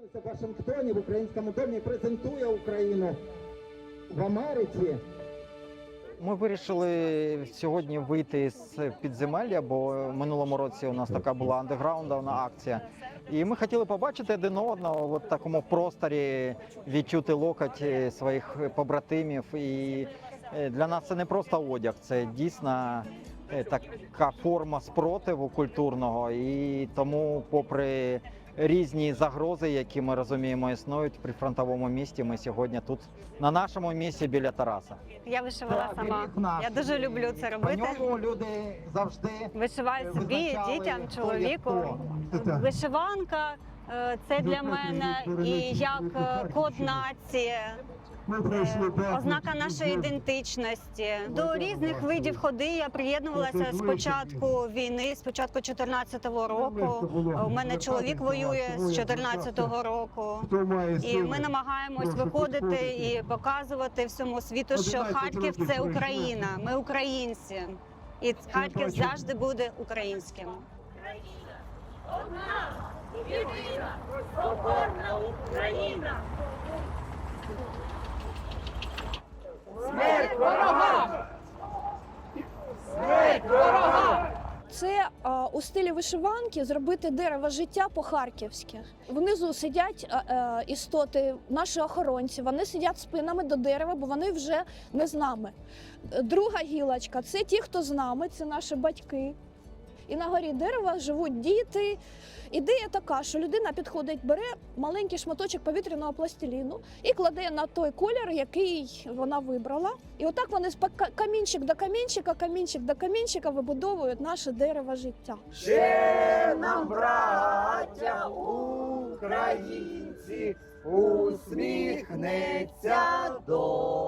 в Вашингтоні в українському домі презентує Україну в Америці. Ми вирішили сьогодні вийти з підземелля, бо в минулому році у нас така була андеграундовна акція. І ми хотіли побачити один одного в такому просторі, відчути локоть е, своїх побратимів. І е, для нас це не просто одяг, це дійсно така форма спротиву культурного. І тому, попри різні загрози, які ми розуміємо, існують при фронтовому місті, ми сьогодні тут на нашому місці біля Тараса. Я вишивала Так, сама. наш. Я дуже люблю це По робити. ньому люди завжди Вишиваю собі, дітям, чоловіку. Вишиванка е, це для мене і як е, код нації. Е, Ознака нашої ідентичності. До різних видів ходи я приєднувалася з початку війни, з початку 14-го року. У мене чоловік воює з 14-го року. І ми намагаємось виходити і показувати всьому світу, що Харків це Україна. Ми українці, і Харків завжди буде українським. Це у стилі вишиванки зробити дерево життя по-харківськи. Внизу сидять а, а, істоти, наші охоронці. Вони сидять спинами до дерева, бо вони вже не з нами. Е, Друга гілочка це ті, хто з нами, це наші батьки. І на горі дерева живуть діти. Ідея така, що людина підходить, бере маленький шматочок повітряного пластиліну і кладе на той колір, який вона вибрала. І отак вони камінчик до камінчика, камінчик до камінчика вибудовують наше дерево життя. Ще нам, браття українці, усміхнеться доля.